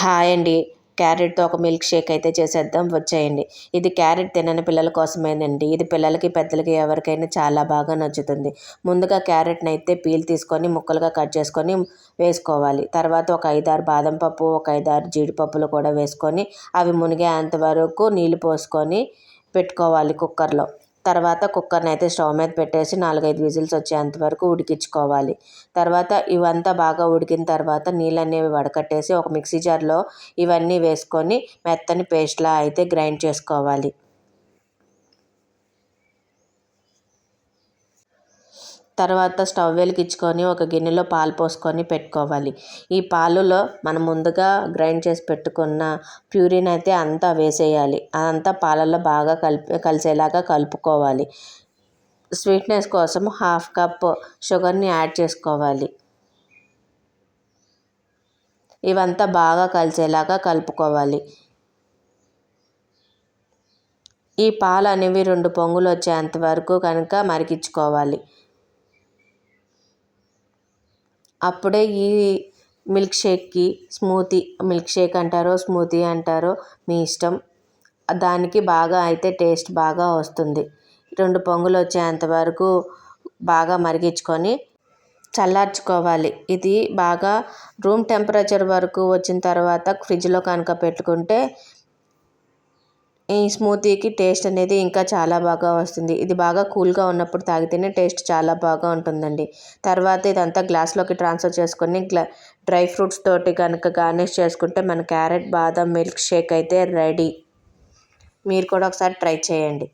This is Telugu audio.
హాయ్ అండి. క్యారెట్తో ఒక మిల్క్ షేక్ అయితే చేసేద్దాం. వచ్చేయండి. ఇది క్యారెట్ తినని పిల్లల కోసమేనండి. ఇది పిల్లలకి పెద్దలకి ఎవరికైనా చాలా బాగా నచ్చుతుంది. ముందుగా క్యారెట్ని అయితే పీల్ తీసుకొని ముక్కలుగా కట్ చేసుకొని వేసుకోవాలి. తర్వాత ఒక ఐదారు బాదం పప్పు ఒక ఐదారు జీడిపప్పులు కూడా వేసుకొని అవి మునిగేంత వరకు నీళ్ళు పోసుకొని పెట్టుకోవాలి కుక్కర్లో. తర్వాత కుక్కర్ని అయితే స్టవ్ మీద పెట్టేసి నాలుగైదు విజిల్స్ వచ్చేంత వరకు ఉడికించుకోవాలి. తర్వాత ఇవంతా బాగా ఉడికిన తర్వాత నీళ్ళు అనేవి వడకట్టేసి ఒక మిక్సీ జార్లో ఇవన్నీ వేసుకొని మెత్తని పేస్ట్లా అయితే గ్రైండ్ చేసుకోవాలి. తర్వాత స్టవ్ వెలిగించుకొని ఒక గిన్నెలో పాలు పోసుకొని పెట్టుకోవాలి. ఈ పాలలో మనం ముందుగా గ్రైండ్ చేసి పెట్టుకున్న ప్యూరిన్ అయితే అంతా వేసేయాలి. అదంతా పాలలో బాగా కలిపి కలిసేలాగా కలుపుకోవాలి. స్వీట్నెస్ కోసం హాఫ్ కప్ షుగర్ని యాడ్ చేసుకోవాలి. ఇవంతా బాగా కలిసేలాగా కలుపుకోవాలి. ఈ పాలు అనేవి రెండు పొంగులు వచ్చేంత వరకు కనుక మరిగించుకోవాలి. అప్పుడే ఈ మిల్క్ షేక్కి స్మూతీ మిల్క్ షేక్ అంటారో స్మూతీ అంటారో మీ ఇష్టం. దానికి బాగా అయితే టేస్ట్ బాగా వస్తుంది. రెండు పొంగులు వచ్చేంత వరకు బాగా మరిగించుకొని చల్లార్చుకోవాలి. ఇది బాగా రూమ్ టెంపరేచర్ వరకు వచ్చిన తర్వాత ఫ్రిడ్జ్లో కనుక పెట్టుకుంటే ఈ స్మూతీకి టేస్ట్ అనేది ఇంకా చాలా బాగా వస్తుంది. ఇది బాగా కూల్గా ఉన్నప్పుడు తాగితేనే టేస్ట్ చాలా బాగా ఉంటుందండి. తర్వాత ఇదంతా గ్లాస్లోకి ట్రాన్స్ఫర్ చేసుకొని గ్లా డ్రై ఫ్రూట్స్ తోటి కనుక గార్నిష్ చేసుకుంటే మన క్యారెట్ బాదం మిల్క్ షేక్ అయితే రెడీ. మీరు కూడా ఒకసారి ట్రై చేయండి.